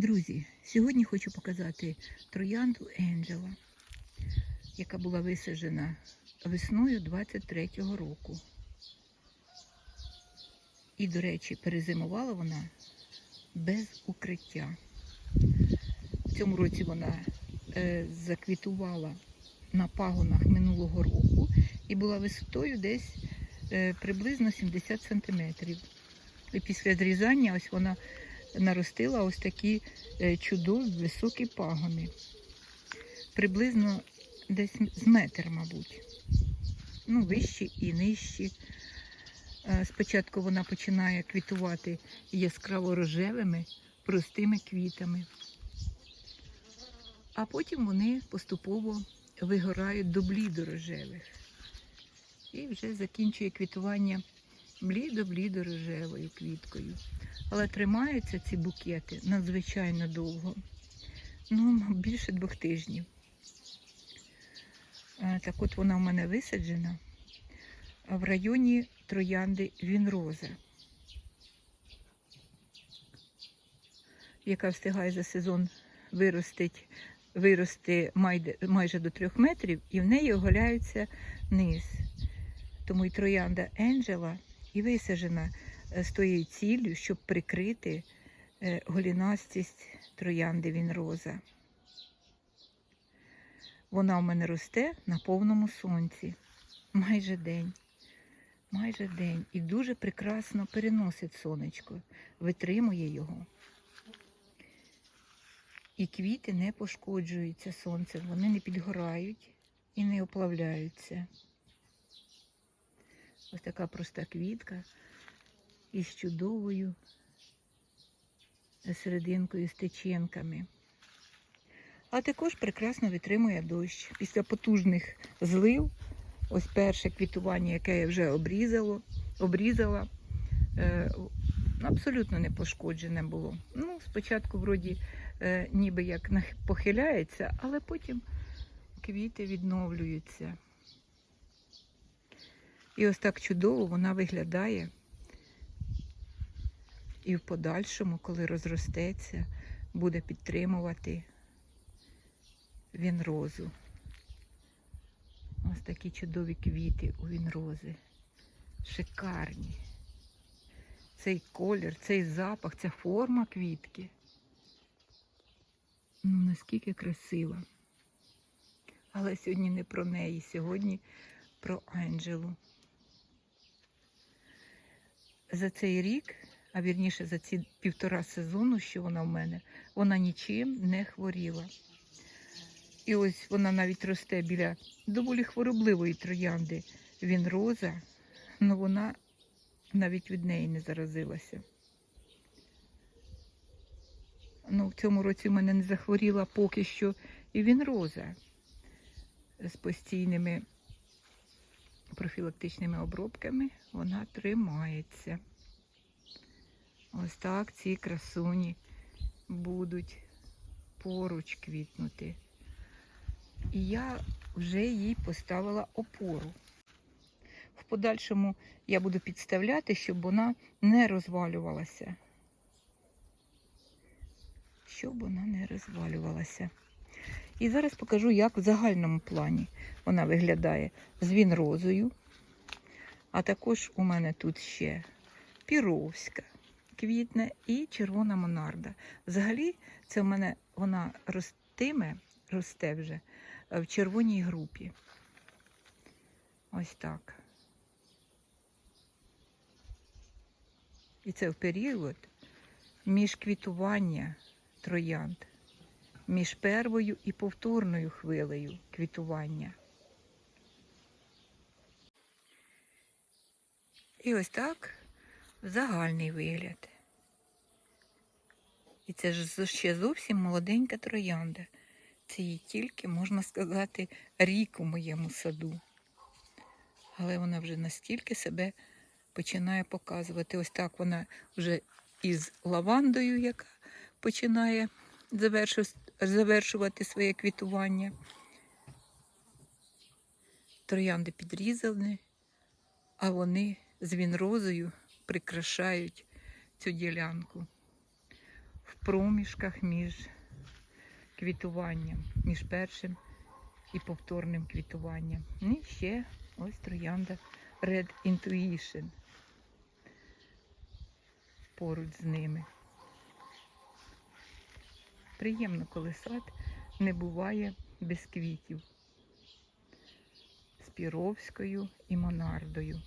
Друзі, сьогодні хочу показати троянду Енджела, яка була висаджена весною 23-го року. І, до речі, перезимувала вона без укриття. В цьому році вона е, заквітувала на пагонах минулого року і була висотою десь е, приблизно 70 сантиметрів. І після зрізання ось вона наростила ось такі е, чудові високі пагони. Приблизно десь з метр, мабуть. Ну, вищі і нижчі. Е, Спочатку вона починає квітувати яскраво рожевими, простими квітами, а потім вони поступово вигорають до блідорожевих. І вже закінчує квітування блідо-блідо-рожевою квіткою. Але тримаються ці букети надзвичайно довго. Ну, більше двох тижнів. Так от вона в мене висаджена в районі троянди Вінроза, яка встигає за сезон виростить, вирости майже до трьох метрів, і в неї оголяється низ. Тому і троянда Енджела і висаджена е, з тією ціллю, щоб прикрити е, голінастість троянди Вінроза. Вона в мене росте на повному сонці майже день. Майже день. І дуже прекрасно переносить сонечко, витримує його. І квіти не пошкоджуються сонцем, вони не підгорають і не оплавляються. Ось така проста квітка із чудовою серединкою з течінками. А також прекрасно витримує дощ. Після потужних злив, ось перше квітування, яке я вже обрізало, обрізала, е, абсолютно не пошкоджене було. Ну, спочатку, вроді, е, ніби як похиляється, але потім квіти відновлюються. І ось так чудово вона виглядає. І в подальшому, коли розростеться, буде підтримувати вінрозу. Ось такі чудові квіти у вінрози. Шикарні. Цей колір, цей запах, ця форма квітки. Ну, наскільки красива. Але сьогодні не про неї, сьогодні про Анджелу. За цей рік, а вірніше за ці півтора сезону, що вона в мене, вона нічим не хворіла. І ось вона навіть росте біля доволі хворобливої троянди Вінроза, але вона навіть від неї не заразилася. Ну, в цьому році в мене не захворіла поки що і Вінроза з постійними профілактичними обробками вона тримається. Ось так ці красуні будуть поруч квітнути. І я вже їй поставила опору. В подальшому я буду підставляти, щоб вона не розвалювалася. Щоб вона не розвалювалася. І зараз покажу, як в загальному плані вона виглядає з вінрозою. А також у мене тут ще піровська квітне і червона монарда. Взагалі, це в мене вона ростиме, росте вже в червоній групі. Ось так. І це в період між квітування троянд, між первою і повторною хвилею квітування. І ось так загальний вигляд. І це ж ще зовсім молоденька троянда. Це їй тільки, можна сказати, рік у моєму саду. Але вона вже настільки себе починає показувати. Ось так вона вже із лавандою, яка починає завершу- завершувати своє квітування. Троянди підрізані, а вони з вінрозою прикрашають цю ділянку. в проміжках між квітуванням, між першим і повторним квітуванням. І ще ось троянда Red Intuition поруч з ними. Приємно, коли сад не буває без квітів з Піровською і Монардою.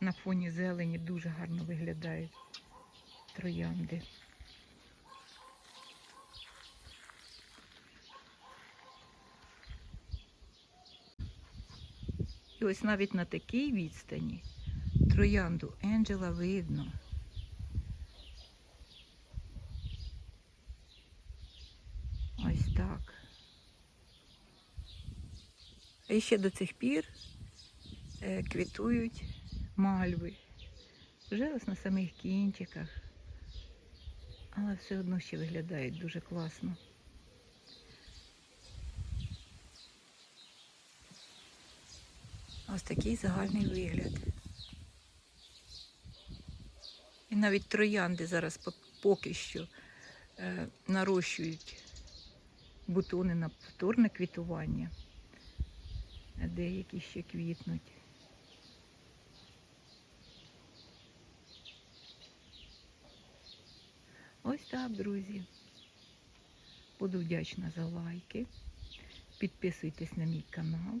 На фоні зелені дуже гарно виглядають троянди. І ось навіть на такій відстані троянду Енджела видно. Ось так. І ще до цих пір е, квітують мальви. Вже ось на самих кінчиках. Але все одно ще виглядають дуже класно. Ось такий загальний вигляд. І навіть троянди зараз поки що е, нарощують бутони на повторне квітування, а деякі ще квітнуть. Ось так, друзі. Буду вдячна за лайки. Підписуйтесь на мій канал.